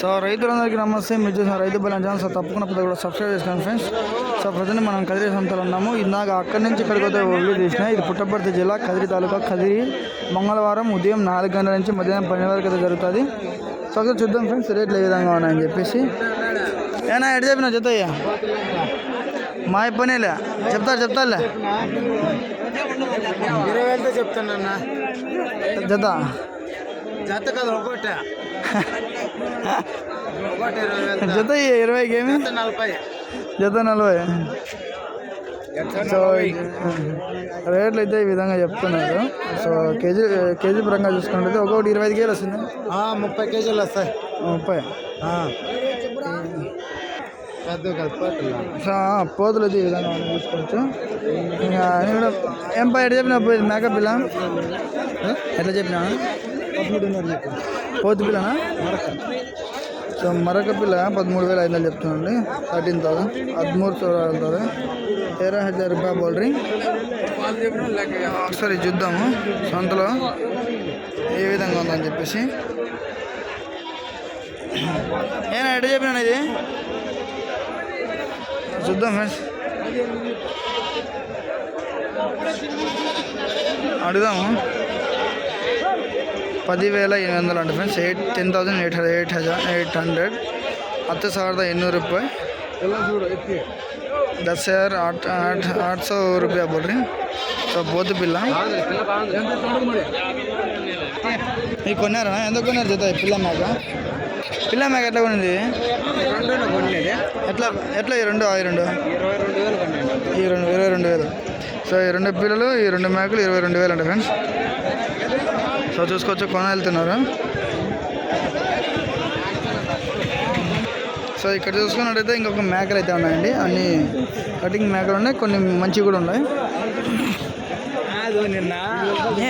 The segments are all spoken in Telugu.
సో రైతులందరికీ నమస్తే. మీరు చూసిన రైతు బలం ఛానల్ సో తప్పకుండా పెద్ద కూడా సబ్స్క్రైబ్ చేసుకోండి ఫ్రెండ్స్ సో ప్రజెంట్ మనం కదిరి సంతలో ఉన్నాము. ఇందాక అక్కడి నుంచి ఇక్కడికి వస్తే వీడియో తీసిన. ఇది పుట్టపర్తి జిల్లా కదిరి తాలూకా కదిరి మంగళవారం ఉదయం నాలుగు గంటల నుంచి మధ్యాహ్నం పన్నెండు వరకు అయితే జరుగుతుంది. సో ఒకసారి చూద్దాం ఫ్రెండ్స్ రేట్లు ఏ విధంగా ఉన్నాయని చెప్పేసి. ఏనా ఎటు చెప్పినా చెత్తయ్యా మా పనేలే చెప్తారు చెప్తారులే. ఇరవై వేలతో చెప్తానన్నా. జత? జత కదా ఒకటి. జత ఇరవైకి ఏమి? జత నలభై. సో రేట్లు అయితే ఈ విధంగా చెప్తున్నారు. సో కేజీ కేజీ పరంగా చూసుకుంటే ఒక్కొక్కటి ఇరవై ఐదు కేజీలు వస్తుంది ముప్పై కేజీలు వస్తాయి. ముప్పై. పోతులు. అయితే ఈ విధంగా మనం చూసుకోవచ్చు. ఇంకా నేను కూడా ఏం పై ఎట్లా చెప్పినా మేకప్ పిల్ల ఎట్లా చెప్పినా పదమూడున్నర చెప్పు. పోతు పిల్లనా? సో మరొక పిల్ల పదమూడు వేల ఐదు వందలు చెప్తుందండి. Thirteen thousand. హద్మూరు చూడాలి తేరా హజార్ రూపాయ బౌలరీ ఒకసారి చూద్దాము. సొంతలో ఏ విధంగా ఉందని చెప్పేసి. నేను ఎడ చెప్పినాను ఇది? చూద్దాం ఫ్రెండ్స్. అడుగుదాము. పదివేల ఎనిమిది వందలు అండి friends. Eight ten thousand eight hundred eight హజార్ ఎయిట్ హండ్రెడ్. హత్తు సార్ద ఎన్నూరు రూపాయి. దస్ హజార్ ఆట్ ఆట్ ఆట్ సో రూపాయ బోర్రి సో బోతు పిల్ల మీకు కొన్నారా? ఎంత కొన్నారు చేత పిల్ల మేక? పిల్ల మేక ఎట్లా కొన్నది ఎట్లా ఎట్లా ఈ రెండు ఆ రెండు? ఈ రెండు ఇరవై రెండు వేలు. సో ఈ రెండు పిల్లలు ఈ రెండు మేకలు ఇరవై రెండు వేలు అండి ఫ్రెండ్స్. సో చూసుకోవచ్చు కొన వెళ్తున్నారు? సో ఇక్కడ చూసుకున్నట్టయితే ఇంకొక మేకలు అయితే ఉన్నాయండి. అన్ని కటింగ్ మేకలు ఉన్నాయి కొన్ని మంచివి కూడా ఉన్నాయి.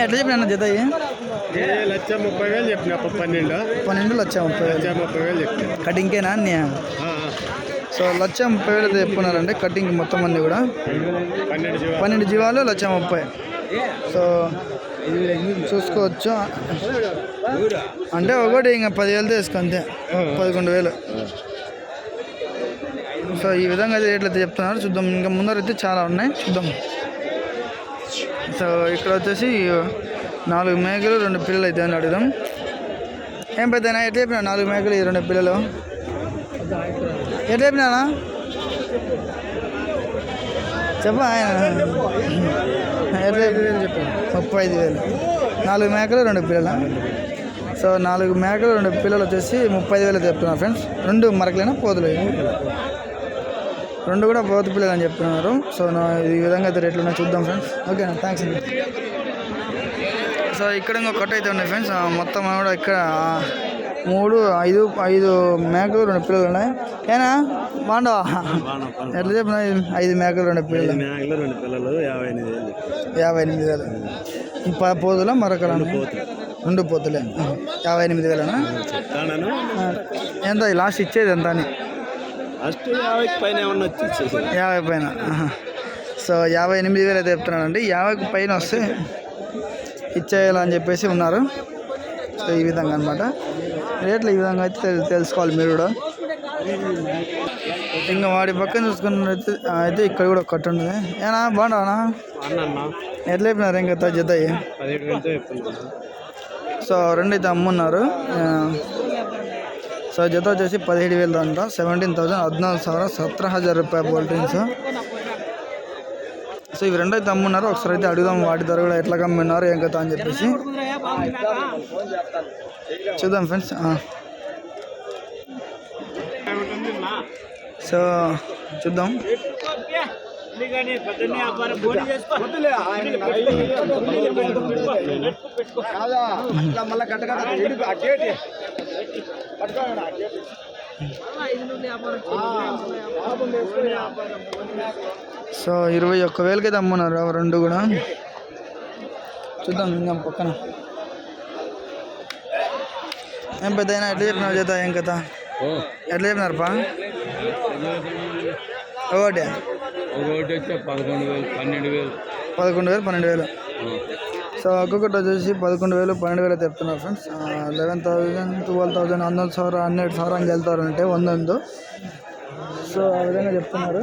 ఎట్లా చెప్పిన జత లక్ష ముప్పై వేలు చెప్పిన పన్నెండు? పన్నెండు లక్ష ముప్పై వేలు. ముప్పై వేలు చెప్పిన. కటింగ్కేనా అన్నీ సో లక్ష ముప్పై వేలు అయితే చెప్పుకున్నారండి కటింగ్ మొత్తం అన్ని కూడా. పన్నెండు జీవాలు. లక్ష ముప్పై. సో చూసుకోవచ్చు. అంటే ఒకటి ఇంకా పదివేలు తీసుకో అంతే. పదకొండు వేలు. సో ఈ విధంగా అయితే రేట్లు అయితే చెప్తున్నారు. చూద్దాం. ఇంకా ముందర అయితే చాలా ఉన్నాయి. చూద్దాం. సో ఇక్కడ వచ్చేసి నాలుగు మేకలు రెండు పిల్లలు అయితే అని అడుగుదాం. ఏం పెద్ద ఎట్లా చెప్పినా నాలుగు మేకలు ఈ రెండు పిల్లలు? ఎట్లా చెప్పినానా? చెప్ప ఆయన. ఎట్లా చెప్పి. ముప్పై ఐదు వేలు. నాలుగు మేకలు రెండు పిల్లలు? సో నాలుగు మేకలు రెండు పిల్లలు వచ్చేసి ముప్పై ఐదు వేలు చెప్తున్నారు ఫ్రెండ్స్. రెండు మరకలేనా పోతులు రెండు కూడా పోతు పిల్లలు అని చెప్తున్నారు. సో ఈ విధంగా అయితే రేట్లు ఉన్నాయి చూద్దాం ఫ్రెండ్స్. ఓకేనా థ్యాంక్స్ అండి. సో ఇక్కడ ఇంకొక కట్ట అయితే ఉన్నాయి ఫ్రెండ్స్. మొత్తం కూడా ఇక్కడ మూడు ఐదు ఐదు మేకలు రెండు పిల్లలు ఉన్నాయి. ఏనా? బాగుండవా ఎట్లా చెప్పిన ఐదు మేకలు రెండు పిల్లలు. మేకలు రెండు పిల్లలు యాభై ఎనిమిది వేలు యాభై ఎనిమిది వేలు. ప- పోతుల మరొక రెండు పోతులే. యాభై ఎనిమిది వేలనా? ఎంత? లాస్ట్ ఇచ్చేది ఎంత అని? యాభైకి పైన యాభై పైన. సో యాభై ఎనిమిది వేలు అయితే చెప్తున్నానండి. యాభైకి పైన వస్తే ఇచ్చేయాలని చెప్పేసి ఉన్నారు. సో ఈ విధంగా అనమాట రేట్లు ఈ విధంగా అయితే తెలు- తెలుసుకోవాలి మీరు కూడా. ఇంకా వాడి పక్కన చూసుకున్నట్టు అయితే ఇక్కడ కూడా ఒకటి ఉంటుంది. ఏనా బాగున్నా ఎట్లా అయిపోయినారు ఇంకా జత సో రెండైతే అమ్మున్నారు. సో జత వచ్చేసి పదిహేడు వేలు దాంట్లో సెవెంటీన్ థౌసండ్ హద్నాలుగు సవర సత్ర హజార్ రూపాయ బోల్టీన్స్ సో ఇవి రెండైతే అమ్మున్నారు. ఒకసారి అయితే అడుగుదాం వాటి ధర కూడా ఎట్లా కమ్మిన్నారు ఏం కదా అని చెప్పేసి. చూద్దాం ఫ్రెండ్స్. సో చూద్దాం. సో ఇరవై ఒక్క వేలకైతే అమ్మున్నారు అవి రెండు కూడా? చూద్దాం ఇంకా పక్కన. ఏం పెద్ద ఎట్లా చెప్పినారు చేత ఏం కథ? ఎట్లా చెప్పినారు పా ఒకటి. ఒకటి పదకొండు వేలు పన్నెండు వేలు. పదకొండు వేలు పన్నెండు వేలు. సో ఒక్కొక్కటి వచ్చేసి పదకొండు వేలు పన్నెండు వేలు చెప్తున్నారు friends. Eleven thousand twelve thousand వందల సార్ హండ్రెడ్ సార్ అని వెళ్తారంటే వందందు. సో ఆ విధంగా చెప్తున్నారు.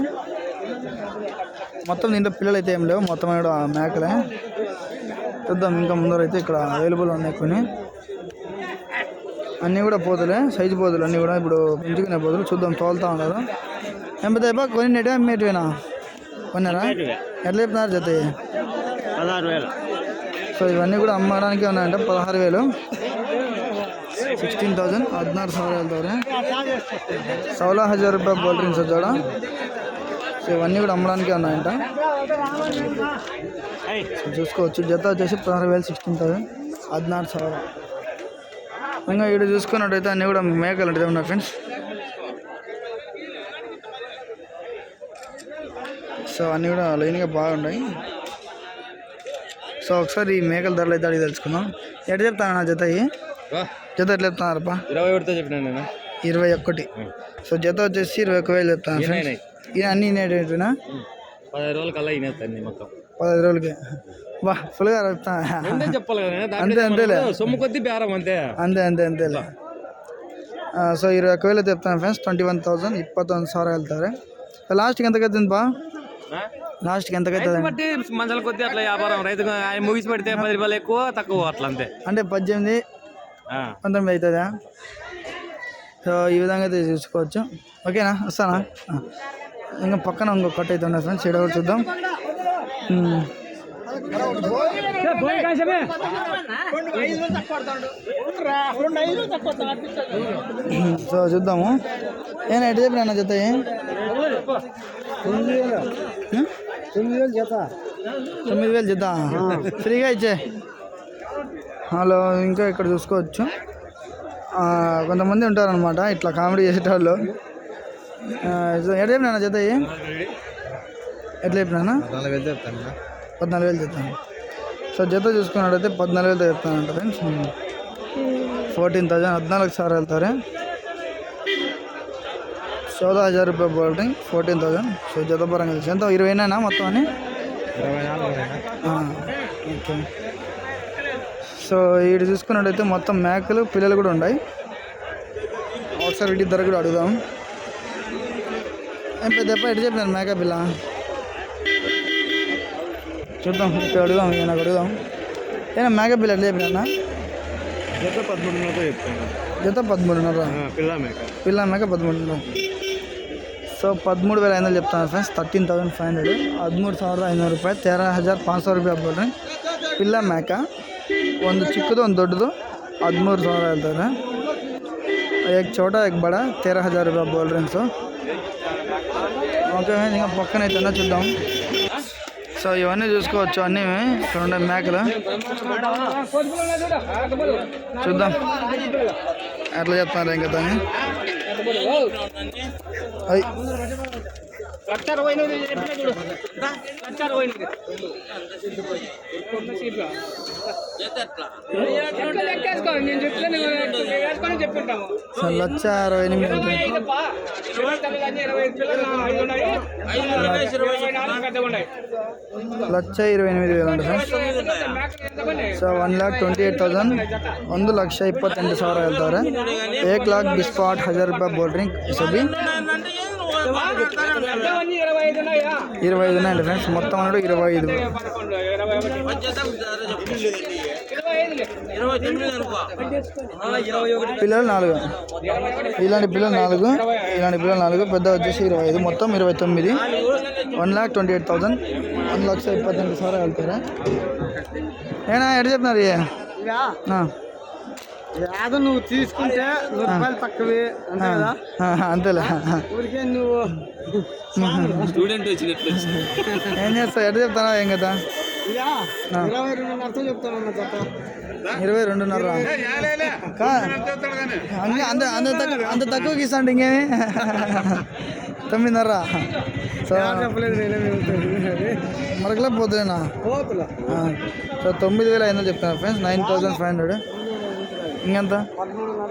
మొత్తం దీంట్లో పిల్లలు అయితే ఏం లేవు మొత్తం మేకలే. చూద్దాం ఇంకా ముందరైతే ఇక్కడ అవైలబుల్ ఉన్నాయి కొన్ని. అన్నీ కూడా పోతులే సైజు పోతులు అన్నీ కూడా. ఇప్పుడు పెంచుకునే పోతులు చూద్దాం తోలుతా ఉన్నారు. ఎంపై కొన్ని కొన్నిటివా అమ్మేటివేనా కొన్నారా? ఎట్లా చెప్తున్నారు జత? పదహారు వేలు. సో ఇవన్నీ కూడా అమ్మడానికి ఉన్నాయంటే పదహారు వేలు. సిక్స్టీన్ థౌజండ్ హద్నారు సవరాలతో సవలా హజార్ రూపాయలు కూల్ డ్రింక్స్ వచ్చాడా? సో ఇవన్నీ కూడా అమ్మడానికి ఉన్నాయంట. చూసుకోవచ్చు. జత వచ్చేసి పదహారు వేలు సిక్స్టీన్ థౌజండ్ హద్నారు సవరా. ఇంకా ఇక్కడ చూసుకున్నట్టయితే అన్నీ కూడా మేకలు అంటే ఉన్నాయి ఫ్రెండ్స్ సో అన్నీ కూడా లైన్గా బాగున్నాయి. సో ఒకసారి ఈ మేకల ధరలు అయితే అడిగి తెలుసుకుందాం. ఎట్లా చెప్తాను నా జత? జత ఎట్లా చెప్తున్నారప్పా ఇరవై ఒకటితో చెప్పినా నేను? ఇరవై ఒకటి సో జత వచ్చేసి ఇరవై ఒక వేలు చెప్తాను ఇది అన్ని నేటేనా పదహారు రోజుల కల్లా ఇనేస్తాను మొత్తం. పదహైదు రోజులకి. ఫుల్గా చెప్తా ముందే చెప్పాలి కదా అంతే అంతేలే సొమ్ము కొద్ది బేరం అంతే అంతే అంతే అంతేలే ಆ, ಸೊ ಇರೋ ಕೊಯ್ಲು ತೆಪ್ತಾನೆ ಫ್ರೆಂಡ್ಸ್ ಟ್ವೆಂಟಿ ಒನ್ ತೌಸಂಡ್ ಇಪ್ಪತ್ತೊಂದು ಸಾವಿರ ಹೇಳ್ತಾರೆ ಲಾಸ್ಟ್ಗೆ ఎంత కట్టింది బా లాస్ట్కి ఎంత కట్టింది బట్టి మంచాల కొద్ది అట్లా వ్యాపారం రైతు ఆయన ముగిసి పెడితే పది రూపాయలు ఎక్కువ తక్కువ అట్లా అంతే అంటే పద్దెనిమిది ఆ. పంతొమ్మిది అవుతుందా సో ఈ విధంగా అయితే చూసుకోవచ్చు ఓకేనా వస్తానా ఆ. ఇంకా పక్కన ఇంకో కట్ అయితే ఉన్నాయి ఫ్రెండ్స్ ఇక్కడ కూడా చూద్దాం ఉమ్. సో చూద్దాము. ఏనా ఎటు చెప్పిన జత తొమ్మిది వేలు జత తొమ్మిది వేలు జత. ఫ్రీగా ఇచ్చే. హలో ఇంకా ఇక్కడ చూసుకోవచ్చు. ఆ, కొంతమంది ఉంటారనమాట ఇట్లా కామెడీ చేసేటోళ్ళు. ఎట్లా చెప్పినా జత? ఎట్లా చెప్పినా చెప్తాను పద్నాలుగు వేలు చెప్తాను. సో జత చూసుకున్నట్టయితే పద్నాలుగు వేలతో చెప్తానంట ఫ్రెండ్స్. ఫోర్టీన్ థౌజండ్ హద్నాలుగు సార్ వెళ్తారు. చౌదా హజార్ రూపాయ బోల్టింగ్ ఫోర్టీన్ థౌజండ్ సో జత పరంగా చూసి ఎంత? ఇరవైనా మొత్తం అని? ఓకే. సో ఇటు చూసుకున్నట్టయితే మొత్తం మేకలు పిల్లలు కూడా ఉన్నాయి. ఒకసారి వీటి ధర కూడా అడుగుదాం. ఏం పెద్ద ఎప్పుడు ఎటు చెప్పినాను మేక పిల్ల? चुदा अड़दा ऐसा मेक पिना जो पदमू पिल मेक पदमूड़ा सो पदमू वेल ऐसा चुप्त friends thirteen thousand five hundred हदमूर्स ईनूर रुपये तेरह हज़ार पाँच सौ रुपये हाँ रही पिल मेक वो चिखद दुडद हदमूर सवि हेल्थ एक छोटा एक बड़ा तेरह हज़ार रुपये बोल रही सो ओके पक्न चुदा సో ఇవన్నీ చూసుకోవచ్చు అన్నీ ఇక్కడ ఉండే మేకలు. చూద్దాం. ఎట్లా చెప్తున్నారు ఇంకా దాన్ని? అయ్ సో లక్ష అరవై ఎనిమిది ఉంటుంది. ಲಕ್ಷ ಇರವೈ ಎನಿಮಿದಿ ವೇಲು ಉಂಟು friends so one lakh twenty eight thousand ಒಂದು ಲಕ್ಷ ಇಪ್ಪತ್ತೆಂಟು ಸಾವಿರ ಹೇಳ್ತಾರೆ ಏಕ್ ಲಾಕ್ ಬಿಸ್ಪಾಟ್ ಹಜಾರ್ ರೂಪಾಯಿ ಬೋಲ್ ಡ್ರಿಂಕ್ ಸಬಿ ఇరవై ఐదు ఉన్నాయండి ఫ్రెండ్స్ మొత్తం అన్నాడు ఇరవై ఐదు. పిల్లలు నాలుగు. ఇలాంటి పిల్లలు నాలుగు ఇలాంటి పిల్లలు నాలుగు పెద్ద వచ్చేసి ఇరవై ఐదు మొత్తం ఇరవై తొమ్మిది. One lakh twenty eight thousand. One లక్ష ఇప్పత్తి సార్ వెళ్తారా? ఏనా ఎటు చెప్తున్నారు యాదో నువ్వు తీసుకుంటే నూరు రూపాయలు తక్కువే అంతే కదా? అంతేలే. ఊరికే నువ్వు స్టూడెంట్ వచ్చినట్లు ఏం చేస్తావు? ఎటు చెప్తానా ఏం కదా ఇరవై రెండున్నరతో చెప్తాను ఇరవై రెండున్నర. అంత తక్కువ అంత తక్కువకి ఇస్తాండి ఇంకేమి? తొమ్మిదిన్నర. మరకలే పోతులేనా సో తొమ్మిది వేల ఐదు వందలు చెప్తాను friends nine thousand five hundred ఇంకెంత? పదమూడున్నర.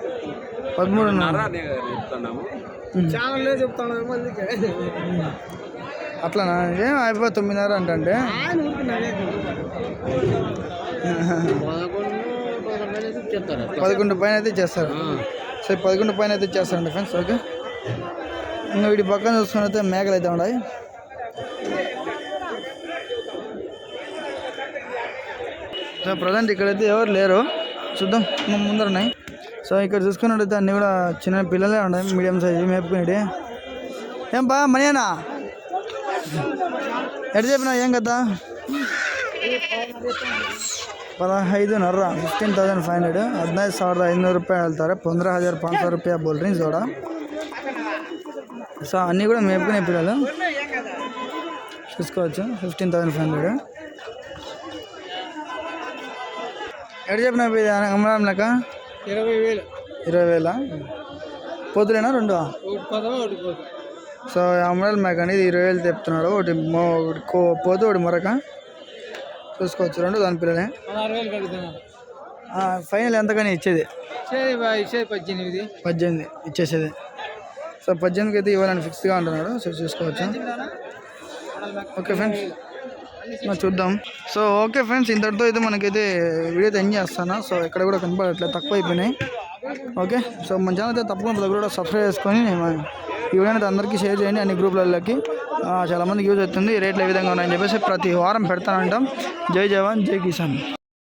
పదమూడు ఛానల్లో చెప్తాను అట్లానా? ఏం అయిపోయి తొమ్మిదిన్నర అంటే పదకొండు పైన అయితే ఇచ్చేస్తారు. సరే పదకొండు పైన అయితే ఇచ్చేస్తారండి ఫ్రెండ్స్ ఓకే? ఇంకా వీటి పక్కన చూసుకున్నైతే మేకలు అయితే ఉన్నాయి. సో ప్రజెంట్ ఇక్కడైతే ఎవరు లేరు. చూద్దాం ఇంకా ముందర ఉన్నాయి సో ఇక్కడ చూసుకున్నట్టయితే అన్నీ కూడా చిన్న పిల్లలే ఉన్నాయి మీడియం సైజు మేపుకునేటి ఏం బా మనీనా ఎటు చెప్పినా ఏం కదా ಪದಹೈದುನೂರ ಫಿಫ್ಟೀನ್ ತೌಸಂಡ್ ಫೈವ್ ಹಂಡ್ರೆಡ್ ಹದಿನೈದು ಸಾವಿರದ ಐನೂರು ರೂಪಾಯಿ ಹೇಳ್ತಾರೆ ಪಂದ್ರ ಹಜಾರ್ ಪಾಂಚ್ ಸಾವಿರ ರೂಪಾಯಿ ಬೋಲ್ ರೀ ಜೋಡ సో అన్నీ కూడా మేపుకునే పిల్లలు చూసుకోవచ్చు ఫిఫ్టీన్ థౌసండ్ ఫైవ్ హండ్రెడ్ ఎక్కడ చెప్పిన అమ్మడం లెక్క? ఇరవై వేలు. ఇరవై వేల? పోతులేనా రెండు? సో అమ్మడాల మేక అనేది ఇరవై వేలు చెప్తున్నాడు ఒకటి పోతు ఒకటి మరొక. చూసుకోవచ్చు. రెండు దాని పిల్లలే. ఫైనల్ ఎంతకని ఇచ్చేది? పద్దెనిమిది. పద్దెనిమిది ఇచ్చేసేది. సో పద్దెనిమిదికి అయితే ఇవ్వాలని ఫిక్స్గా అంటున్నాడు. సో చూసుకోవచ్చు. ఓకే ఫ్రెండ్స్ చూద్దాం. సో ఓకే ఫ్రెండ్స్ ఇంతటితో అయితే మనకైతే వీడియో అయితే ఎంజాయ్ చేస్తాను. సో ఎక్కడ కూడా కనపడట్లేదు తక్కువ అయిపోయినాయి ఓకే? సో మన ఛానల్ అయితే తప్పకుండా దగ్గర కూడా సబ్స్క్రైబ్ చేసుకొని ఈ వీడియో అయితే అందరికీ షేర్ చేయండి అన్ని గ్రూపులలోకి. చాలామందికి చాలా మందికి యూజ్ అవుతుంది రేట్లు ఏ విధంగా ఉన్నాయని చెప్పేసి ప్రతి వారం పెడతానంటాం. జై జవాన్ జై కిసాన్.